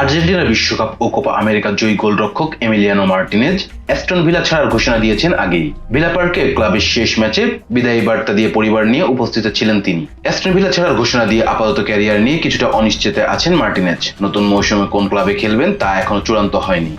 Argentina বিশ্বকাপ ও Copa আমেরিকার জয়ী গোলরক্ষক এমিলিয়ানো মার্টিনেজ অ্যাস্টন ভিলা ছাড়ার ঘোষণা দিয়েছেন আগেই। ভিলা পার্কে ক্লাবের শেষ ম্যাচে বিদায়ী বার্তা দিয়ে পরিবার নিয়ে উপস্থিত ছিলেন তিনি। অ্যাস্টন ভিলা ছাড়ার ঘোষণা দিয়ে আপাতত ক্যারিয়ার নিয়ে কিছুটা অনিশ্চিতে আছেন মার্টিনেজ। নতুন মৌসুমে কোন ক্লাবে খেলবেন তা এখনও চূড়ান্ত হয়নি।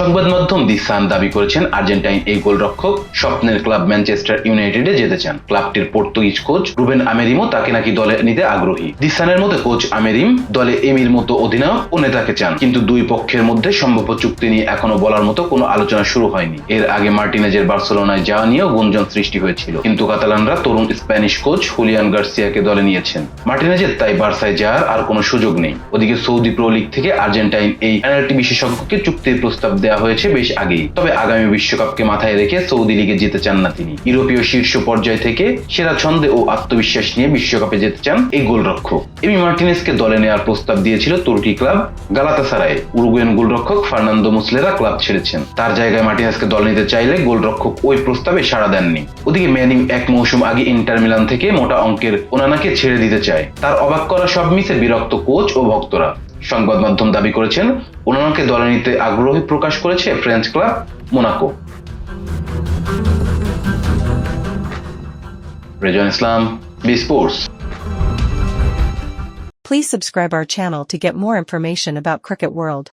সংবাদ মাধ্যম দি সান দাবি করেছেন আর্জেন্টাইন এই গোলরক্ষক। স্বপ্নের ক্লাব ম্যানচেস্টার ইউনাইটেডে যেতে চান। ক্লাবটির পর্তুগিজ কোচ রুবেন আমেরিমো তাকে নাকি দলে নিতে আগ্রহী। দি সানের মতে কোচ আমেরিম দলে এমির মতো অধিনায়ক ও নেতাকে চান। কিন্তু দুই পক্ষের মধ্যে সম্ভাব্য চুক্তি নিয়ে এখনও বলার মতো কোনো আলোচনা শুরু হয়নি। এর আগে মার্টিনেজের বার্সেলোনায় যাওয়া নিয়েও গুঞ্জন সৃষ্টি হয়েছিল। কিন্তু কাতালানরা তরুণ স্প্যানিশ কোচ হুলিয়ান গার্সিয়াকে দলে নিয়েছেন। মার্টিনেজের তাই বার্সায় যাওয়ার আর কোনো সুযোগ নেই। ওদিকে সৌদি প্রো লিগ থেকে আর্জেন্টাইন এই পেনাল্টি বিশেষজ্ঞকে চুক্তির প্রস্তাব দেওয়া হয়েছে বেশ আগেই। তবে আগামী বিশ্বকাপকে মাথায় রেখে সৌদি লিগে যেতে চান না তিনি। ইউরোপীয় শীর্ষ পর্যায় থেকে সেরা ছন্দে ও আত্মবিশ্বাস নিয়ে বিশ্বকাপে যেতে চান এই গোলরক্ষক। এমি মার্টিনেসকে দলে নেওয়ার প্রস্তাব দিয়েছিল তুর্কি ক্লাব গালাতাসারায় উরুগুয়েন গোলরক্ষক ফার্নান্দো মুসলেরা ক্লাব ছেড়েছেন। তার জায়গায় মার্টিনেসকে দল নিতে চাইলে গোলরক্ষক ওই প্রস্তাবে সাড়া দেননি। ওদিকে ম্যানিউ এক মৌসুম আগে ইন্টার মিলান থেকে মোটা অঙ্কের ওনানাকে ছেড়ে দিতে চায়। তার অবাক করা সব মিশে বিরক্ত কোচ ও ভক্তরা। সংবাদ মাধ্যম দাবি করেছেন ওনানাকে দলে নিতে আগ্রহী প্রকাশ করেছে French club Monaco Rezon Islam B sports Please subscribe our channel to get more information about Cricket World.